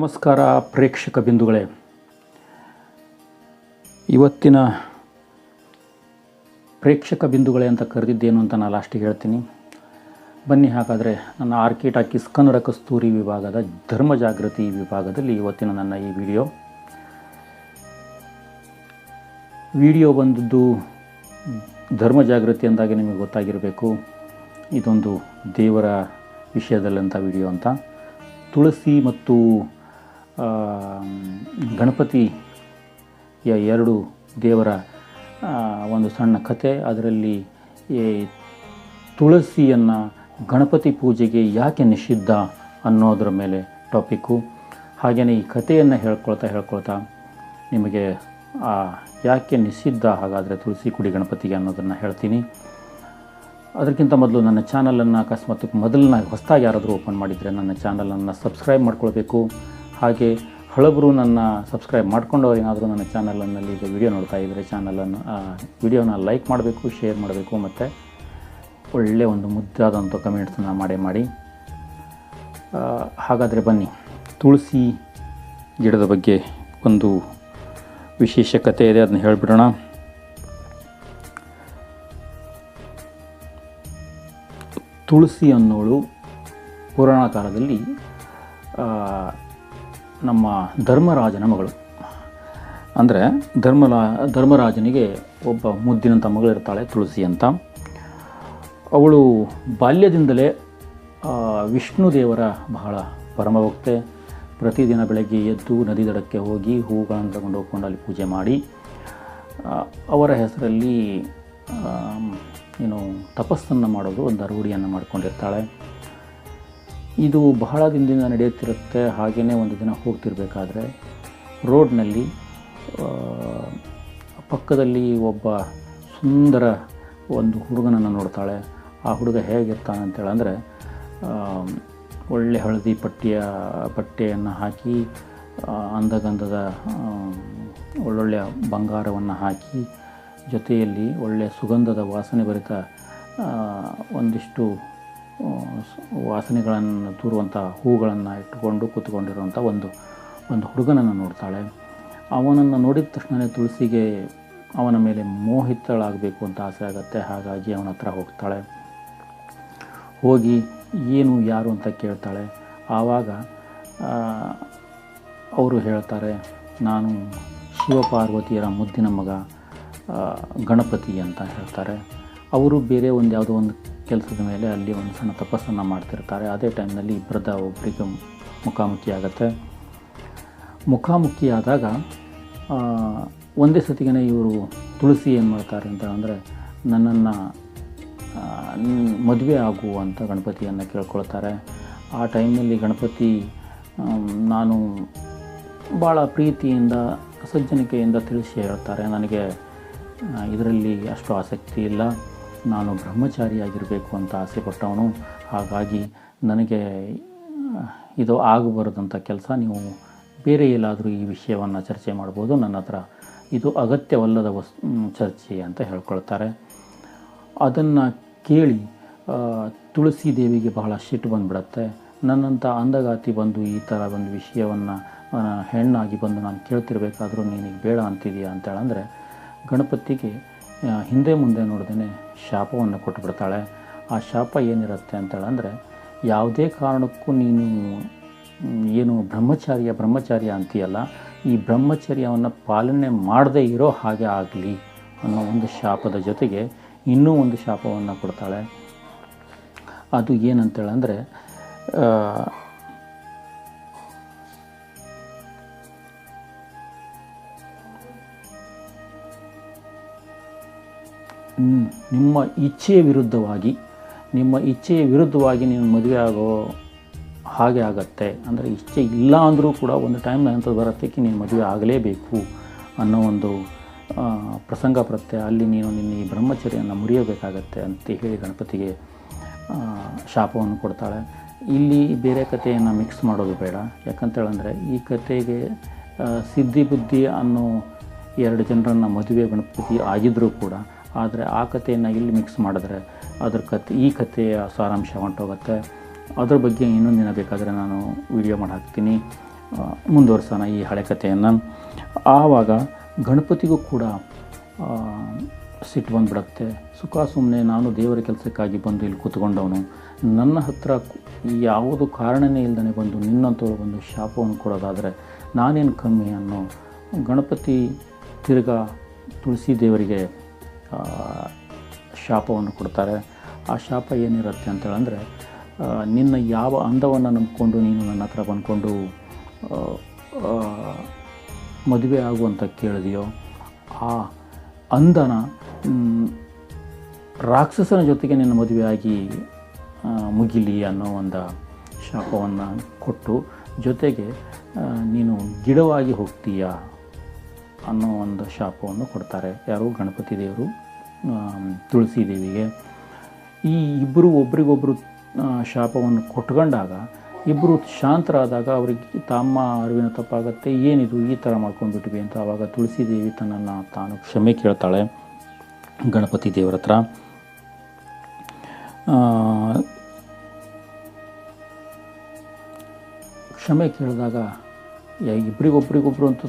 ನಮಸ್ಕಾರ ಪ್ರೇಕ್ಷಕ ಬಿಂದುಗಳೇ. ಇವತ್ತಿನ ಪ್ರೇಕ್ಷಕ ಬಿಂದುಗಳೇ ಅಂತ ಕರೆದಿದ್ದೇನು ಅಂತ ನಾನು ಲಾಸ್ಟಿಗೆ ಹೇಳ್ತೀನಿ. ಬನ್ನಿ ಹಾಗಾದರೆ ನನ್ನ ಆರ್ಕಿಟ್ ಕಿಸ್ ಕನ್ನಡ ಕಸ್ತೂರಿ ವಿಭಾಗದ ಧರ್ಮ ಜಾಗೃತಿ ವಿಭಾಗದಲ್ಲಿ ಇವತ್ತಿನ ನನ್ನ ಈ ವಿಡಿಯೋ. ವಿಡಿಯೋ ಬಂದದ್ದು ಧರ್ಮ ಜಾಗೃತಿ ಅಂದಾಗ ನಿಮಗೆ ಗೊತ್ತಾಗಿರಬೇಕು. ಇದೊಂದು ದೇವರ ವಿಷಯದಲ್ಲಂಥ ವಿಡಿಯೋ ಅಂತ. ತುಳಸಿ ಮತ್ತು ಗಣಪತಿಯ ಎರಡು ದೇವರ ಒಂದು ಸಣ್ಣ ಕತೆ. ಅದರಲ್ಲಿ ಈ ತುಳಸಿಯನ್ನು ಗಣಪತಿ ಪೂಜೆಗೆ ಯಾಕೆ ನಿಷಿದ್ಧ ಅನ್ನೋದರ ಮೇಲೆ ಟಾಪಿಕ್ಕು. ಹಾಗೆಯೇ ಈ ಕಥೆಯನ್ನು ಹೇಳ್ಕೊಳ್ತಾ ಹೇಳ್ಕೊಳ್ತಾ ನಿಮಗೆ ಯಾಕೆ ನಿಷಿದ್ಧ ಹಾಗಾದರೆ ತುಳಸಿ ಕುಡಿ ಗಣಪತಿಗೆ ಅನ್ನೋದನ್ನು ಹೇಳ್ತೀನಿ. ಅದಕ್ಕಿಂತ ಮೊದಲು ನನ್ನ ಚಾನಲನ್ನು ಅಕಸ್ಮಾತ್ ಮೊದಲನ್ನ ಹೊಸದಾಗಿ ಯಾರಾದರೂ ಓಪನ್ ಮಾಡಿದರೆ ನನ್ನ ಚಾನಲನ್ನು ಸಬ್ಸ್ಕ್ರೈಬ್ ಮಾಡ್ಕೊಳ್ಬೇಕು. ಹಾಗೆ ಹಳಬರು ನನ್ನ ಸಬ್ಸ್ಕ್ರೈಬ್ ಮಾಡ್ಕೊಂಡವ್ರು ಏನಾದರೂ ನನ್ನ ಚಾನಲನ್ನಲ್ಲಿ ಈಗ ವಿಡಿಯೋ ನೋಡ್ತಾ ಇದ್ದರೆ ಚಾನಲನ್ನು ವಿಡಿಯೋನ ಲೈಕ್ ಮಾಡಬೇಕು ಶೇರ್ ಮಾಡಬೇಕು ಮತ್ತು ಒಳ್ಳೆಯ ಒಂದು ಮುದ್ದಾದಂಥ ಕಮೆಂಟ್ಸನ್ನು ಮಾಡಿ ಮಾಡಿ. ಹಾಗಾದರೆ ಬನ್ನಿ. ತುಳಸಿ ಗಿಡದ ಬಗ್ಗೆ ಒಂದು ವಿಶೇಷ ಕತೆ ಇದೆ ಅದನ್ನ ಹೇಳಿಬಿಡೋಣ. ತುಳಸಿ ಅನ್ನೋಳು ಪುರಾಣ ಕಾಲದಲ್ಲಿ ನಮ್ಮ ಧರ್ಮರಾಜನ ಮಗಳು. ಅಂದರೆ ಧರ್ಮರಾ ಧರ್ಮರಾಜನಿಗೆ ಒಬ್ಬ ಮುದ್ದಿನಂಥ ಮಗಳಿರ್ತಾಳೆ ತುಳಸಿ ಅಂತ. ಅವಳು ಬಾಲ್ಯದಿಂದಲೇ ವಿಷ್ಣು ದೇವರ ಬಹಳ ಪರಮಭಕ್ತೆ. ಪ್ರತಿದಿನ ಬೆಳಗ್ಗೆ ಎದ್ದು ನದಿ ದಡಕ್ಕೆ ಹೋಗಿ ಹೂಗಳನ್ನು ತಗೊಂಡು ಹೋಗ್ಕೊಂಡು ಅಲ್ಲಿ ಪೂಜೆ ಮಾಡಿ ಅವರ ಹೆಸರಲ್ಲಿ ಏನು, ತಪಸ್ಸನ್ನು ಮಾಡೋದು, ಒಂದು ರೂಢಿಯನ್ನು ಮಾಡ್ಕೊಂಡಿರ್ತಾಳೆ. ಇದು ಬಹಳ ದಿನದಿಂದ ನಡೆಯುತ್ತಿರುತ್ತೆ ಹಾಗೆಯೇ ಒಂದು ದಿನ ಹೋಗ್ತಿರ್ಬೇಕಾದ್ರೆ ರೋಡ್ನಲ್ಲಿ ಪಕ್ಕದಲ್ಲಿ ಒಬ್ಬ ಸುಂದರ ಒಂದು ಹುಡುಗನನ್ನು ನೋಡ್ತಾಳೆ. ಆ ಹುಡುಗ ಹೇಗಿರ್ತಾನೆ ಅಂತೇಳಂದರೆ ಒಳ್ಳೆ ಹಳದಿ ಪಟ್ಟಿಯ, ಬಟ್ಟೆಯನ್ನು ಹಾಕಿ ಅಂದಗಂಧದ ಒಳ್ಳೊಳ್ಳೆಯ ಬಂಗಾರವನ್ನು ಹಾಕಿ, ಜೊತೆಯಲ್ಲಿ ಒಳ್ಳೆಯ ಸುಗಂಧದ ವಾಸನೆ ಭರಿತ ಒಂದಿಷ್ಟು ವಾಸನೆಗಳನ್ನು ತೂರುವಂಥ ಹೂಗಳನ್ನು ಇಟ್ಟುಕೊಂಡು ಕೂತ್ಕೊಂಡಿರುವಂಥ ಒಂದು ಒಂದು ಹುಡುಗನನ್ನು ನೋಡ್ತಾಳೆ. ಅವನನ್ನು ನೋಡಿದ ತಕ್ಷಣವೇ ತುಳಸಿಗೆ ಅವನ ಮೇಲೆ ಮೋಹಿತಳಾಗಬೇಕು ಅಂತ ಆಸೆ ಆಗುತ್ತೆ. ಹಾಗಾಗಿ ಅವನ ಹತ್ರ ಹೋಗ್ತಾಳೆ. ಹೋಗಿ ಏನು, ಯಾರು ಅಂತ ಕೇಳ್ತಾಳೆ. ಆವಾಗ ಅವರು ಹೇಳ್ತಾರೆ, ನಾನು ಶಿವಪಾರ್ವತಿಯರ ಮುದ್ದಿನ ಮಗ ಗಣಪತಿ ಅಂತ ಹೇಳ್ತಾರೆ. ಅವರು ಬೇರೆ ಒಂದು ಯಾವುದೋ ಒಂದು ಕೆಲಸದ ಮೇಲೆ ಅಲ್ಲಿ ಒಂದು ಸಣ್ಣ ತಪಸ್ಸನ್ನು ಮಾಡ್ತಿರ್ತಾರೆ. ಅದೇ ಟೈಮ್ನಲ್ಲಿ ಇಬ್ಬರದ ಒಬ್ಬರಿಗೆ ಮುಖಾಮುಖಿ ಆಗುತ್ತೆ ಮುಖಾಮುಖಿಯಾದಾಗ ಆದಾಗ ಒಂದೇ ಸತಿಗೆ ಇವರು ತುಳಸಿ ಏನು ಮಾಡ್ತಾರೆ ಅಂತ ಅಂದರೆ, ನನ್ನನ್ನು ಮದುವೆ ಆಗುವಂಥ ಗಣಪತಿಯನ್ನು ಕೇಳ್ಕೊಳ್ತಾರೆ. ಆ ಟೈಮ್ನಲ್ಲಿ ಗಣಪತಿ ನಾನು ಭಾಳ ಪ್ರೀತಿಯಿಂದ, ಸಜ್ಜನಿಕೆಯಿಂದ ತಿಳಿಸಿ ಹೇಳ್ತಾರೆ. ನನಗೆ ಇದರಲ್ಲಿ ಅಷ್ಟು ಆಸಕ್ತಿ ಇಲ್ಲ. ನಾನು ಬ್ರಹ್ಮಚಾರಿಯಾಗಿರಬೇಕು ಅಂತ ಆಸೆ ಪಟ್ಟವನು. ಹಾಗಾಗಿ ನನಗೆ ಇದು ಆಗಬಾರದಂಥ ಕೆಲಸ ನೀವು ಬೇರೆ ಎಲ್ಲಾದರೂ ಈ ವಿಷಯವನ್ನು ಚರ್ಚೆ ಮಾಡ್ಬೋದು ನನ್ನ ಹತ್ರ. ಇದು ಅಗತ್ಯವಲ್ಲದ ವಸ್ ಚರ್ಚೆ ಅಂತ ಹೇಳ್ಕೊಳ್ತಾರೆ. ಅದನ್ನು ಕೇಳಿ ತುಳಸಿ ದೇವಿಗೆ ಬಹಳ ಸಿಟ್ಟು ಬಂದುಬಿಡತ್ತೆ. ನನ್ನಂಥ ಅಂದಗಾತಿ ಬಂದು ಈ ಥರ ಒಂದು ವಿಷಯವನ್ನು ಹೆಣ್ಣಾಗಿ ಬಂದು ನಾನು ಕೇಳ್ತಿರ್ಬೇಕಾದ್ರೂ ನೀನಿಗೆ ಬೇಡ ಅಂತಿದೆಯಾ ಅಂತೇಳಂದರೆ, ಗಣಪತಿಗೆ ಹಿಂದೆ ಮುಂದೆ ನೋಡ್ದೇ ಶಾಪವನ್ನು ಕೊಟ್ಟುಬಿಡ್ತಾಳೆ ಆ ಶಾಪ ಏನಿರುತ್ತೆ ಅಂತೇಳಂದರೆ ಯಾವುದೇ ಕಾರಣಕ್ಕೂ ನೀನು ಏನು ಬ್ರಹ್ಮಚಾರ್ಯ ಬ್ರಹ್ಮಚಾರ್ಯ ಅಂತೀಯಲ್ಲ, ಈ ಬ್ರಹ್ಮಚರ್ಯವನ್ನು ಪಾಲನೆ ಮಾಡದೇ ಇರೋ ಹಾಗೆ ಆಗಲಿ ಅನ್ನೋ ಒಂದು ಶಾಪದ ಜೊತೆಗೆ ಇನ್ನೂ ಒಂದು ಶಾಪವನ್ನು ಕೊಡ್ತಾಳೆ. ಅದು ಏನಂತೇಳಂದರೆ ನಿಮ್ಮ ಇಚ್ಛೆಯ ವಿರುದ್ಧವಾಗಿ, ನಿಮ್ಮ ಇಚ್ಛೆಯ ವಿರುದ್ಧವಾಗಿ ನೀನು ಮದುವೆ ಆಗೋ ಹಾಗೆ ಆಗತ್ತೆ. ಅಂದರೆ ಇಚ್ಛೆ ಇಲ್ಲ ಅಂದರೂ ಕೂಡ ಒಂದು ಟೈಮ್ ಬರುತ್ತೆ ಕಿ ನೀನು ಮದುವೆ ಆಗಲೇಬೇಕು ಅನ್ನೋ ಒಂದು ಪ್ರಸಂಗ ಬರುತ್ತೆ ಅಲ್ಲಿ ನೀನು ನಿನ್ನ ಈ ಬ್ರಹ್ಮಚರ್ಯನ ಮುರಿಯಬೇಕಾಗತ್ತೆ ಅಂತ ಹೇಳಿ ಗಣಪತಿಗೆ ಶಾಪವನ್ನು ಕೊಡ್ತಾಳೆ. ಇಲ್ಲಿ ಬೇರೆ ಕಥೆಯನ್ನು ಮಿಕ್ಸ್ ಮಾಡೋದು ಬೇಡ. ಯಾಕಂತೇಳಂದರೆ ಈ ಕಥೆಗೆ ಸಿದ್ಧಿ ಬುದ್ಧಿ ಅನ್ನೋ ಎರಡು ಜನರನ್ನು ಮದುವೆ ಗಣಪತಿ ಆಗಿದ್ದರೂ ಕೂಡ ಆದರೆ ಆ ಕಥೆಯನ್ನು ಇಲ್ಲಿ ಮಿಕ್ಸ್ ಮಾಡಿದ್ರೆ ಅದ್ರ ಕತೆ ಈ ಕಥೆಯ ಸಾರಾಂಶ ಹೊಂಟೋಗುತ್ತೆ. ಅದ್ರ ಬಗ್ಗೆ ಇನ್ನೊಂದು ದಿನ ಬೇಕಾದರೆ ನಾನು ವಿಡಿಯೋ ಮಾಡಿ ಹಾಕ್ತೀನಿ. ಮುಂದುವರ್ಸೋಣ ಈ ಹಳೆ ಕಥೆಯನ್ನು. ಆವಾಗ ಗಣಪತಿಗೂ ಕೂಡ ಸಿಟ್ಟು ಬಂದುಬಿಡತ್ತೆ. ಸುಖ ಸುಮ್ಮನೆ ನಾನು ದೇವರ ಕೆಲಸಕ್ಕಾಗಿ ಬಂದು ಇಲ್ಲಿ ಕೂತ್ಕೊಂಡವನು. ನನ್ನ ಹತ್ರ ಯಾವುದು ಕಾರಣನೇ ಇಲ್ಲದೇ ಬಂದು ನಿನ್ನಂಥವ್ರು ಬಂದು ಶಾಪವನ್ನು ಕೊಡೋದಾದರೆ ನಾನೇನು ಕಮ್ಮಿ ಅನ್ನೋ ಗಣಪತಿ ತಿರ್ಗಾ ತುಳಸಿ ದೇವರಿಗೆ ಶಾಪವನ್ನು ಕೊಡ್ತಾರೆ. ಆ ಶಾಪ ಏನಿರುತ್ತೆ ಅಂತೇಳಂದರೆ ನಿನ್ನ ಯಾವ ಅಂದವನ್ನು ನಂಬಿಕೊಂಡು ನೀನು ನನ್ನ ಹತ್ರ ಬಂದ್ಕೊಂಡು ಮದುವೆ ಆಗುವಂತ ಕೇಳಿದೆಯೋ, ಆ ಅಂದನ ರಾಕ್ಷಸನ ಜೊತೆಗೆ ನಿನ್ನ ಮದುವೆಯಾಗಿ ಮುಗಿಲಿ ಅನ್ನೋ ಒಂದು ಶಾಪವನ್ನು ಕೊಟ್ಟು ಜೊತೆಗೆ ನೀನು ಗಿಡವಾಗಿ ಹೋಗ್ತೀಯ? ಅನ್ನೋ ಒಂದು ಶಾಪವನ್ನು ಕೊಡ್ತಾರೆ. ಯಾರು ಗಣಪತಿ ದೇವರು ತುಳಸಿ ದೇವಿಗೆ. ಈ ಇಬ್ಬರು ಒಬ್ರಿಗೊಬ್ಬರು ಶಾಪವನ್ನು ಕೊಟ್ಕೊಂಡಾಗ ಇಬ್ಬರು ಶಾಂತರಾದಾಗ ಅವರಿಗೆ ತಮ್ಮ ಅರಿವಿನ ತಪ್ಪಾಗತ್ತೆ, ಏನಿದು ಈ ಥರ ಮಾಡ್ಕೊಂಡ್ಬಿಟ್ವಿ ಅಂತ ಆವಾಗ ತುಳಸಿ ದೇವಿ ತನ್ನನ್ನು ತಾನು ಕ್ಷಮೆ ಕೇಳ್ತಾಳೆ ಗಣಪತಿ ದೇವರ ಹತ್ರ. ಕ್ಷಮೆ ಕೇಳಿದಾಗ ಇಬ್ಬರಿಗೊಬ್ರಿಗೊಬ್ರು ಅಂತೂ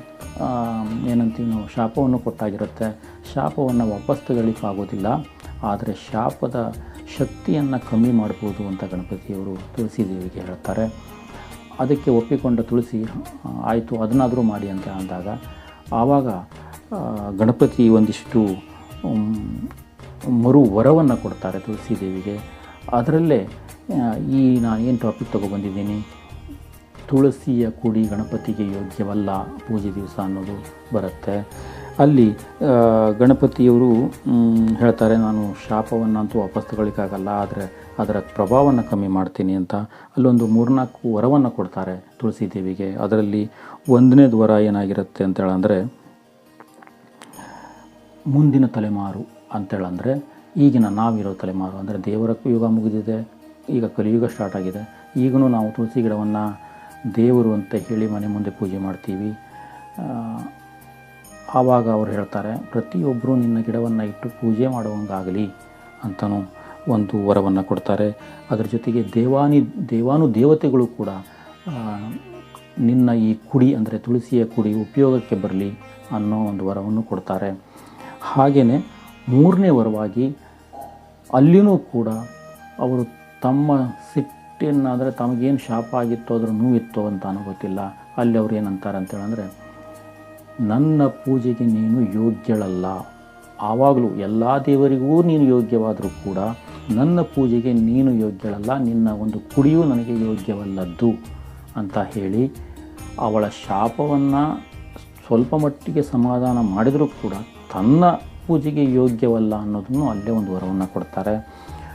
ಏನಂತೀವಿ ನಾವು, ಶಾಪವನ್ನು ಕೊಟ್ಟಾಗಿರುತ್ತೆ. ಶಾಪವನ್ನು ವಾಪಸ್ ತಗೊಳ್ಳಿಕ್ಕಾಗೋದಿಲ್ಲ. ಆದರೆ ಶಾಪದ ಶಕ್ತಿಯನ್ನು ಕಮ್ಮಿ ಮಾಡ್ಬೋದು ಅಂತ ಗಣಪತಿಯವರು ತುಳಸಿ ದೇವಿಗೆ ಹೇಳ್ತಾರೆ. ಅದಕ್ಕೆ ಒಪ್ಪಿಕೊಂಡ ತುಳಸಿ ಆಯಿತು, ಅದನ್ನಾದರೂ ಮಾಡಿ ಅಂತ ಅಂದಾಗ, ಆವಾಗ ಗಣಪತಿ ಒಂದಿಷ್ಟು ಮರು ವರವನ್ನು ಕೊಡ್ತಾರೆ ತುಳಸಿ ದೇವಿಗೆ. ಅದರಲ್ಲೇ ಈ ನಾನು ಏನು ಟಾಪಿಕ್ ತೊಗೊಬಂದಿದ್ದೀನಿ ತುಳಸಿಯ ಕುಡಿ ಗಣಪತಿಗೆ ಯೋಗ್ಯವಲ್ಲ? ಪೂಜೆ ದಿವಸ ಅನ್ನೋದು ಬರುತ್ತೆ. ಅಲ್ಲಿ ಗಣಪತಿಯವರು ಹೇಳ್ತಾರೆ, ನಾನು ಶಾಪವನ್ನಂತೂ ವಾಪಸ್ ತಗೊಳ್ಳಿಕ್ಕಾಗಲ್ಲ, ಆದರೆ ಅದರ ಪ್ರಭಾವವನ್ನು ಕಮ್ಮಿ ಮಾಡ್ತೀನಿ ಅಂತ. ಅಲ್ಲೊಂದು ಮೂರ್ನಾಲ್ಕು ವರವನ್ನು ಕೊಡ್ತಾರೆ ತುಳಸಿ ದೇವಿಗೆ. ಅದರಲ್ಲಿ ಒಂದನೇದು ವರ ಏನಾಗಿರುತ್ತೆ ಅಂತೇಳಂದರೆ, ಮುಂದಿನ ತಲೆಮಾರು ಅಂತೇಳಂದರೆ, ಈಗಿನ ನಾವಿರೋ ತಲೆಮಾರು. ಅಂದರೆ ದೇವರ ಯುಗ ಮುಗಿದಿದೆ, ಈಗ ಕಲಿಯುಗ ಸ್ಟಾರ್ಟ್ ಆಗಿದೆ. ಈಗಲೂ ನಾವು ತುಳಸಿ ಗಿಡವನ್ನು ದೇವರು ಅಂತ ಹೇಳಿ ಮನೆ ಮುಂದೆ ಪೂಜೆ ಮಾಡ್ತೀವಿ. ಆವಾಗ ಅವ್ರು ಹೇಳ್ತಾರೆ ಪ್ರತಿಯೊಬ್ಬರೂ ನಿನ್ನ ಗಿಡವನ್ನು ಇಟ್ಟು ಪೂಜೆ ಮಾಡುವಂಗಾಗಲಿ ಅಂತಲೂ ಒಂದು ವರವನ್ನು ಕೊಡ್ತಾರೆ. ಅದರ ಜೊತೆಗೆ ದೇವಾನಿ, ದೇವಾನು ದೇವತೆಗಳು ಕೂಡ ನಿನ್ನ ಈ ಕುಡಿ ಅಂದರೆ ತುಳಸಿಯ ಕುಡಿ ಉಪಯೋಗಕ್ಕೆ ಬರಲಿ ಅನ್ನೋ ಒಂದು ವರವನ್ನು ಕೊಡ್ತಾರೆ. ಹಾಗೆಯೇ ಮೂರನೇ ವರವಾಗಿ ಅಲ್ಲಿನೂ ಕೂಡ ಅವರು ತಮ್ಮ ಸಿಟ್ಟಿನ ಅಂದರೆ ತಮಗೇನು ಶಾಪ ಆಗಿತ್ತೋ ಅದ್ರ ನೋವಿತ್ತೋ ಅಂತ ಗೊತ್ತಿಲ್ಲ. ಅಲ್ಲಿ ಅವ್ರು ಏನಂತಾರೆ ಅಂತೇಳಂದರೆ ನನ್ನ ಪೂಜೆಗೆ ನೀನು ಯೋಗ್ಯಳಲ್ಲ. ಆವಾಗಲೂ ಎಲ್ಲ ದೇವರಿಗೂ ನೀನು ಯೋಗ್ಯವಾದರೂ ಕೂಡ ನನ್ನ ಪೂಜೆಗೆ ನೀನು ಯೋಗ್ಯಳಲ್ಲ. ನಿನ್ನ ಒಂದು ಕುಡಿಯೂ ನನಗೆ ಯೋಗ್ಯವಲ್ಲದ್ದು ಅಂತ ಹೇಳಿ, ಅವಳ ಶಾಪವನ್ನು ಸ್ವಲ್ಪ ಮಟ್ಟಿಗೆ ಸಮಾಧಾನ ಮಾಡಿದರೂ ಕೂಡ ತನ್ನ ಪೂಜೆಗೆ ಯೋಗ್ಯವಲ್ಲ ಅನ್ನೋದನ್ನು ಅಲ್ಲೇ ಒಂದು ವರವನ್ನು ಕೊಡ್ತಾರೆ.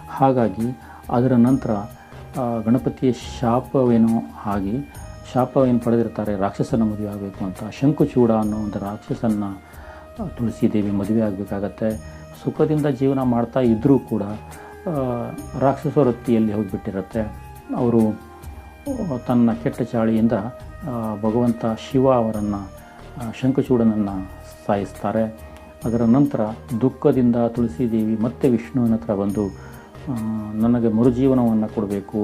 ಹಾಗಾಗಿ ಅದರ ನಂತರ ಗಣಪತಿಯ ಶಾಪವೇನೋ ಆಗಿ ಶಾಪವೇನು ಪಡೆದಿರ್ತಾರೆ, ರಾಕ್ಷಸನ ಮದುವೆ ಆಗಬೇಕು ಅಂತ. ಶಂಕುಚೂಡ ಅನ್ನೋ ಒಂದು ರಾಕ್ಷಸನ್ನ ತುಳಸಿ ದೇವಿ ಮದುವೆ ಆಗಬೇಕಾಗತ್ತೆ. ಸುಖದಿಂದ ಜೀವನ ಮಾಡ್ತಾ ಇದ್ದರೂ ಕೂಡ ರಾಕ್ಷಸ ವೃತ್ತಿಯಲ್ಲಿ ಹೋಗಿಬಿಟ್ಟಿರುತ್ತೆ. ಅವರು ತನ್ನ ಕೆಟ್ಟ ಚಾಳಿಯಿಂದ ಭಗವಂತ ಶಿವ ಅವರನ್ನು ಶಂಕುಚೂಡನನ್ನು ಸಾಯಿಸ್ತಾರೆ. ಅದರ ನಂತರ ದುಃಖದಿಂದ ತುಳಸಿ ದೇವಿ ಮತ್ತೆ ವಿಷ್ಣುವಿನ ಹತ್ರ ಬಂದು ನನಗೆ ಮರುಜೀವನವನ್ನು ಕೊಡಬೇಕು,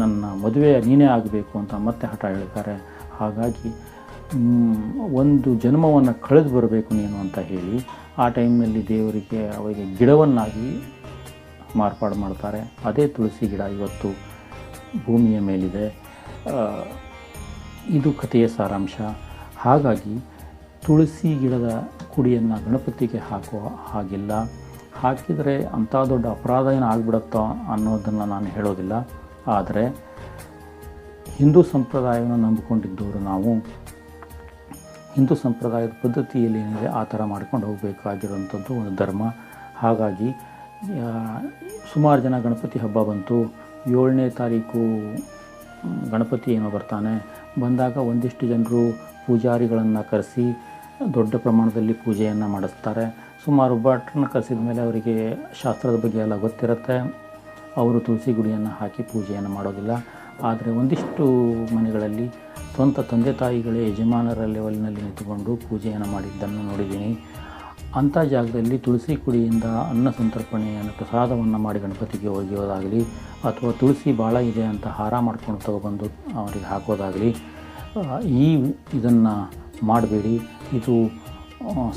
ನನ್ನ ಮದುವೆ ನೀನೇ ಆಗಬೇಕು ಅಂತ ಮತ್ತೆ ಹಠ ಹೇಳ್ತಾರೆ. ಹಾಗಾಗಿ ಒಂದು ಜನ್ಮವನ್ನು ಕಳೆದು ಬರಬೇಕು ನೀನು ಅಂತ ಹೇಳಿ, ಆ ಟೈಮ್ನಲ್ಲಿ ದೇವರಿಗೆ ಅವರಿಗೆ ಗಿಡವನ್ನಾಗಿ ಮಾರ್ಪಾಡು ಮಾಡ್ತಾರೆ. ಅದೇ ತುಳಸಿ ಗಿಡ ಇವತ್ತು ಭೂಮಿಯ ಮೇಲಿದೆ. ಇದು ಕಥೆಯ ಸಾರಾಂಶ. ಹಾಗಾಗಿ, ತುಳಸಿ ಗಿಡದ ಕುಡಿಯನ್ನು ಗಣಪತಿಗೆ ಹಾಕೋ ಹಾಗಿಲ್ಲ. ಹಾಕಿದರೆ ಅಂಥ ದೊಡ್ಡ ಅಪರಾಧ ಏನು ಆಗ್ಬಿಡುತ್ತೋ ಅನ್ನೋದನ್ನು ನಾನು ಹೇಳೋದಿಲ್ಲ. ಆದರೆ ಹಿಂದೂ ಸಂಪ್ರದಾಯವನ್ನು ನಂಬಿಕೊಂಡಿದ್ದವರು ನಾವು, ಹಿಂದೂ ಸಂಪ್ರದಾಯದ ಪದ್ಧತಿಯಲ್ಲಿ ಏನಿದೆ ಆ ಥರ ಮಾಡ್ಕೊಂಡು ಹೋಗಬೇಕಾಗಿರುವಂಥದ್ದು ಒಂದು ಧರ್ಮ. ಹಾಗಾಗಿ ಸುಮಾರು ಜನ ಗಣಪತಿ ಹಬ್ಬ ಬಂತು. ಏಳನೇ ತಾರೀಕು ಗಣಪತಿ ಏನೋ ಬರ್ತಾನೆ. ಬಂದಾಗ ಒಂದಿಷ್ಟು ಜನರು ಪೂಜಾರಿಗಳನ್ನು ಕರೆಸಿ ದೊಡ್ಡ ಪ್ರಮಾಣದಲ್ಲಿ ಪೂಜೆಯನ್ನು ಮಾಡಿಸ್ತಾರೆ. ಸುಮಾರು ಭಟ್ರನ್ನ ಕರೆಸಿದ ಮೇಲೆ ಅವರಿಗೆ ಶಾಸ್ತ್ರದ ಬಗ್ಗೆ ಎಲ್ಲ ಗೊತ್ತಿರುತ್ತೆ. ಅವರು ತುಳಸಿ ಗುಡಿಯನ್ನು ಹಾಕಿ ಪೂಜೆಯನ್ನು ಮಾಡೋದಿಲ್ಲ. ಆದರೆ ಒಂದಿಷ್ಟು ಮನೆಗಳಲ್ಲಿ ಸ್ವಂತ ತಂದೆ ತಾಯಿಗಳೇ ಯಜಮಾನರ ಲೆವೆಲ್ನಲ್ಲಿ ನಿಂತುಕೊಂಡು ಪೂಜೆಯನ್ನು ಮಾಡಿದ್ದನ್ನು ನೋಡಿದ್ದೀನಿ. ಅಂಥ ಜಾಗದಲ್ಲಿ ತುಳಸಿ ಕುಡಿಯಿಂದ ಅನ್ನ ಸಂತರ್ಪಣೆಯನ್ನು ಪ್ರಸಾದವನ್ನು ಮಾಡಿ ಗಣಪತಿಗೆ ಒಗೆಯೋದಾಗಲಿ ಅಥವಾ ತುಳಸಿ ಭಾಳ ಇದೆ ಅಂತ ಹಾರ ಮಾಡ್ಕೊಂಡು ತಗೊಬಂದು ಅವರಿಗೆ ಹಾಕೋದಾಗಲಿ ಈ ಇದನ್ನು ಮಾಡಬೇಡಿ. ಇದು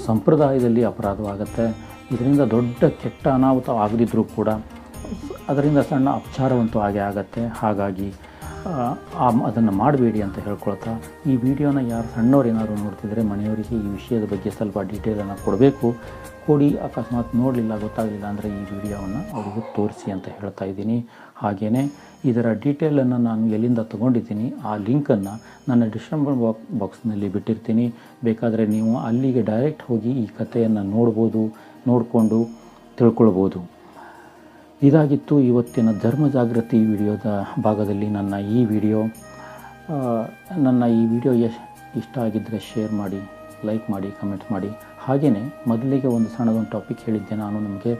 ಸಂಪ್ರದಾಯದಲ್ಲಿ ಅಪರಾಧವಾಗುತ್ತೆ. ಇದರಿಂದ ದೊಡ್ಡ ಕೆಟ್ಟ ಅನಾಹುತ ಆಗದಿದ್ದರೂ ಕೂಡ ಅದರಿಂದ ಸಣ್ಣ ಅಪಚಾರವಂತೂ ಆಗೇ ಆಗತ್ತೆ. ಹಾಗಾಗಿ ಅದನ್ನು ಮಾಡಬೇಡಿ ಅಂತ ಹೇಳ್ಕೊಳ್ತಾ, ಈ ವಿಡಿಯೋನ ಯಾರು ಸಣ್ಣವ್ರು ಏನಾದರೂ ನೋಡ್ತಿದ್ರೆ ಮನೆಯವರಿಗೆ ಈ ವಿಷಯದ ಬಗ್ಗೆ ಸ್ವಲ್ಪ ಡೀಟೇಲನ್ನು ಕೊಡಬೇಕು. ಕೊಡಿ, ಅಕಸ್ಮಾತ್ ನೋಡಲಿಲ್ಲ, ಗೊತ್ತಾಗಲಿಲ್ಲ ಅಂದರೆ ಈ ವಿಡಿಯೋವನ್ನು ಅವರಿಗೆ ತೋರಿಸಿ ಅಂತ ಹೇಳ್ತಾ ಇದ್ದೀನಿ. ಹಾಗೆಯೇ ಇದರ ಡೀಟೇಲನ್ನು ನಾನು ಎಲ್ಲಿಂದ ತೊಗೊಂಡಿದ್ದೀನಿ, ಆ ಲಿಂಕನ್ನು ನನ್ನ ಡಿಸ್ಕ್ರಿಪ್ಷನ್ ಬಾಕ್ ಬಾಕ್ಸ್ನಲ್ಲಿ ಬಿಟ್ಟಿರ್ತೀನಿ. ಬೇಕಾದರೆ ನೀವು ಅಲ್ಲಿಗೆ ಡೈರೆಕ್ಟ್ ಹೋಗಿ ಈ ಕಥೆಯನ್ನು ನೋಡ್ಬೋದು, ನೋಡಿಕೊಂಡು ತಿಳ್ಕೊಳ್ಬೋದು. ಇದಾಗಿತ್ತು ಇವತ್ತಿನ ಧರ್ಮ ಜಾಗೃತಿ ವಿಡಿಯೋದ ಭಾಗದಲ್ಲಿ ನನ್ನ ಈ ವಿಡಿಯೋ. ನನ್ನ ಈ ವಿಡಿಯೋ ಇಷ್ಟ ಆಗಿದ್ದರೆ ಶೇರ್ ಮಾಡಿ, ಲೈಕ್ ಮಾಡಿ, ಕಮೆಂಟ್ ಮಾಡಿ. ಹಾಗೆಯೇ ಮೊದಲಿಗೆ ಒಂದು ಸಣ್ಣದೊಂದು ಟಾಪಿಕ್ ಹೇಳಿದ್ದೆ ನಾನು ನಿಮಗೆ.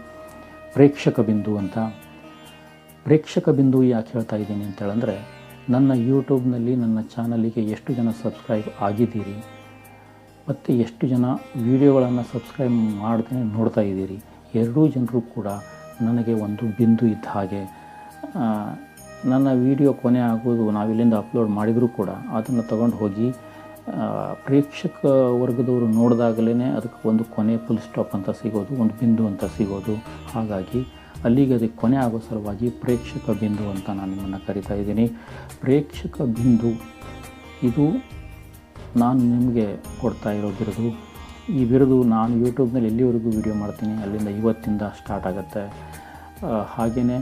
ಪ್ರೇಕ್ಷಕ ಬಿಂದು ಅಂತ. ಪ್ರೇಕ್ಷಕ ಬಿಂದು ಯಾಕೆ ಹೇಳ್ತಾ ಇದ್ದೀನಿ ಅಂತೇಳಂದರೆ, ನನ್ನ ಯೂಟ್ಯೂಬ್ನಲ್ಲಿ ನನ್ನ ಚಾನಲಿಗೆ ಎಷ್ಟು ಜನ ಸಬ್ಸ್ಕ್ರೈಬ್ ಆಗಿದ್ದೀರಿ, ಮತ್ತು ಎಷ್ಟು ಜನ ವೀಡಿಯೋಗಳನ್ನು ಸಬ್ಸ್ಕ್ರೈಬ್ ಮಾಡ್ತೇನೆ ನೋಡ್ತಾ ಇದ್ದೀರಿ, ಎರಡೂ ಜನರು ಕೂಡ ನನಗೆ ಒಂದು ಬಿಂದು ಇದ್ದ ಹಾಗೆ ನನ್ನ ವಿಡಿಯೋ ಕೊನೆ ಆಗೋದು ನಾವಿಲ್ಲಿಂದ ಅಪ್ಲೋಡ್ ಮಾಡಿದರೂ ಕೂಡ ಅದನ್ನು ತಗೊಂಡು ಹೋಗಿ ಪ್ರೇಕ್ಷಕ ವರ್ಗದವರು ನೋಡಿದಾಗಲೇ ಅದಕ್ಕೆ ಒಂದು ಕೊನೆ ಫುಲ್ ಸ್ಟಾಪ್ ಅಂತ ಸಿಗೋದು, ಒಂದು ಬಿಂದು ಅಂತ ಸಿಗೋದು. ಹಾಗಾಗಿ ಅಲ್ಲಿಗೆ ಅದಕ್ಕೆ ಕೊನೆ ಆಗೋ ಸಲುವಾಗಿ ಪ್ರೇಕ್ಷಕ ಬಿಂದು ಅಂತ ನಾನು ನಿಮ್ಮನ್ನು ಕರಿತಾ ಇದ್ದೀನಿ. ಪ್ರೇಕ್ಷಕ ಬಿಂದು, ಇದು ನಾನು ನಿಮಗೆ ಕೊಡ್ತಾ ಇರೋ ಬಿರುದು. ಈ ಬಿರುದು ನಾನು ಯೂಟ್ಯೂಬ್ನಲ್ಲಿ ಎಲ್ಲಿವರೆಗೂ ವಿಡಿಯೋ ಮಾಡ್ತೀನಿ, ಅಲ್ಲಿಂದ ಇವತ್ತಿಂದ ಸ್ಟಾರ್ಟ್ ಆಗುತ್ತೆ. ಹಾಗೆಯೇ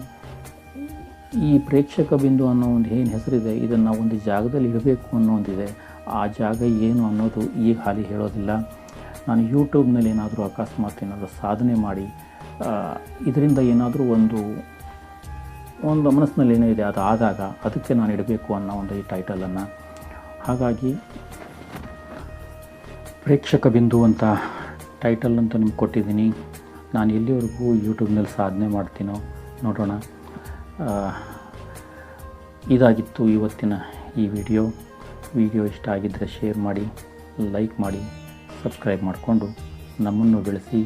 ಈ ಪ್ರೇಕ್ಷಕ ಬಿಂದು ಅನ್ನೋ ಒಂದು ಏನು ಹೆಸರಿದೆ, ಇದನ್ನು ಒಂದು ಜಾಗದಲ್ಲಿ ಇಡಬೇಕು ಅನ್ನೋ ಒಂದಿದೆ. ಆ ಜಾಗ ಏನು ಅನ್ನೋದು ಈಗ ಹಾಲಿ ಹೇಳೋದಿಲ್ಲ. ನಾನು ಯೂಟ್ಯೂಬ್ನಲ್ಲಿ ಏನಾದರೂ ಅಕಸ್ಮಾತ್ ಏನಾದರೂ ಸಾಧನೆ ಮಾಡಿ ಇದರಿಂದ ಏನಾದರೂ ಒಂದು ಒಂದು ಮನಸ್ಸಿನಲ್ಲಿ ಏನೋ ಇದೆ ಅದು ಆದಾಗ ಅದಕ್ಕೆ ನಾನು ಇಡಬೇಕು ಅನ್ನೋ ಒಂದು ಈ ಟೈಟಲನ್ನು ಹಾಗಾಗಿ ಪ್ರೇಕ್ಷಕ ಬಿಂದು ಅಂತ ಟೈಟಲ್ ಅಂತ ನಿಮ್ಗೆ ಕೊಟ್ಟಿದ್ದೀನಿ. ನಾನು ಎಲ್ಲಿವರೆಗೂ ಯೂಟ್ಯೂಬ್ನಲ್ಲಿ ಸಾಧನೆ ಮಾಡ್ತೀನೋ ನೋಡೋಣ. ಇದಾಗಿತ್ತು ಇವತ್ತಿನ ಈ ವಿಡಿಯೋ. ವಿಡಿಯೋ ಇಷ್ಟ ಆಗಿದ್ದರೆ ಶೇರ್ ಮಾಡಿ, ಲೈಕ್ ಮಾಡಿ, ಸಬ್ಸ್ಕ್ರೈಬ್ ಮಾಡಿಕೊಂಡು ನಮ್ಮನ್ನು ಬೆಳೆಸಿ,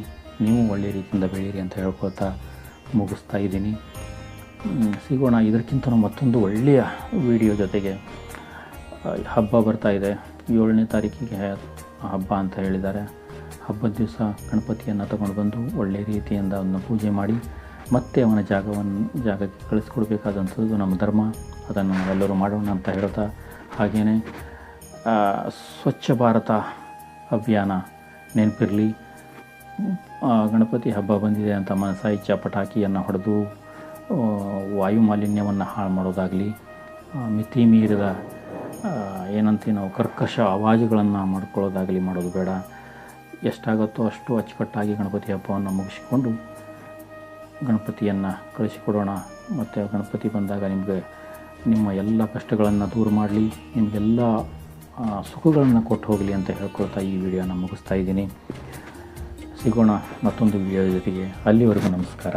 ನೀವು ಒಳ್ಳೆಯ ರೀತಿಯಿಂದ ಬೆಳೀರಿ ಅಂತ ಹೇಳ್ಕೊಳ್ತಾ ಮುಗಿಸ್ತಾ ಇದ್ದೀನಿ. ಸಿಗೋಣ. ಇದಕ್ಕಿಂತ ಮತ್ತೊಂದು ಒಳ್ಳೆಯ ವಿಡಿಯೋ ಜೊತೆಗೆ. ಹಬ್ಬ ಬರ್ತಾ ಇದೆ. ಏಳನೇ ತಾರೀಕಿಗೆ ಹಬ್ಬ ಅಂತ ಹೇಳಿದ್ದಾರೆ. ಹಬ್ಬದ ದಿವಸ ಗಣಪತಿಯನ್ನು ತಗೊಂಡು ಬಂದು ಒಳ್ಳೆಯ ರೀತಿಯಿಂದ ಅವನ್ನ ಪೂಜೆ ಮಾಡಿ ಮತ್ತೆ ಅವನ ಜಾಗವನ್ನು, ಜಾಗಕ್ಕೆ ಕಳಿಸ್ಕೊಡ್ಬೇಕಾದಂಥದ್ದು ನಮ್ಮ ಧರ್ಮ. ಅದನ್ನು ನಾವೆಲ್ಲರೂ ಮಾಡೋಣ ಅಂತ ಹೇಳ್ತಾ ಹಾಗೆಯೇ ಸ್ವಚ್ಛ ಭಾರತ ಅಭಿಯಾನ ನೆನಪಿರಲಿ. ಗಣಪತಿ ಹಬ್ಬ ಬಂದಿದೆ ಅಂತ ಮನಸಾಯಿಚ ಪಟಾಕಿಯನ್ನು ಹೊಡೆದು ವಾಯು ಮಾಲಿನ್ಯವನ್ನು ಹಾಳು ಮಾಡೋದಾಗಲಿ ಮಿತಿ ಮೀರಿದ ಏನಂತೀವಿ ನಾವು ಕರ್ಕಶ ಆವಾಜುಗಳನ್ನು ಮಾಡ್ಕೊಳ್ಳೋದಾಗಲಿ ಮಾಡೋದು ಬೇಡ. ಎಷ್ಟಾಗುತ್ತೋ ಅಷ್ಟು ಅಚ್ಚುಕಟ್ಟಾಗಿ ಗಣಪತಿ ಹಬ್ಬವನ್ನು ಮುಗಿಸಿಕೊಂಡು ಗಣಪತಿಯನ್ನು ಕಳಿಸಿಕೊಡೋಣ. ಮತ್ತು ಗಣಪತಿ ಬಂದಾಗ ನಿಮಗೆ ನಿಮ್ಮ ಎಲ್ಲ ಕಷ್ಟಗಳನ್ನು ದೂರ ಮಾಡಲಿ, ನಿಮಗೆಲ್ಲ ಸುಖಗಳನ್ನು ಕೊಟ್ಟು ಹೋಗಲಿ ಅಂತ ಹೇಳ್ಕೊಳ್ತಾ ಈ ವಿಡಿಯೋನ ಮುಗಿಸ್ತಾ ಇದ್ದೀನಿ. ಸಿಗೋಣ ಮತ್ತೊಂದು ವಿಡಿಯೋ ಜೊತೆಗೆ. ಅಲ್ಲಿವರೆಗೂ ನಮಸ್ಕಾರ.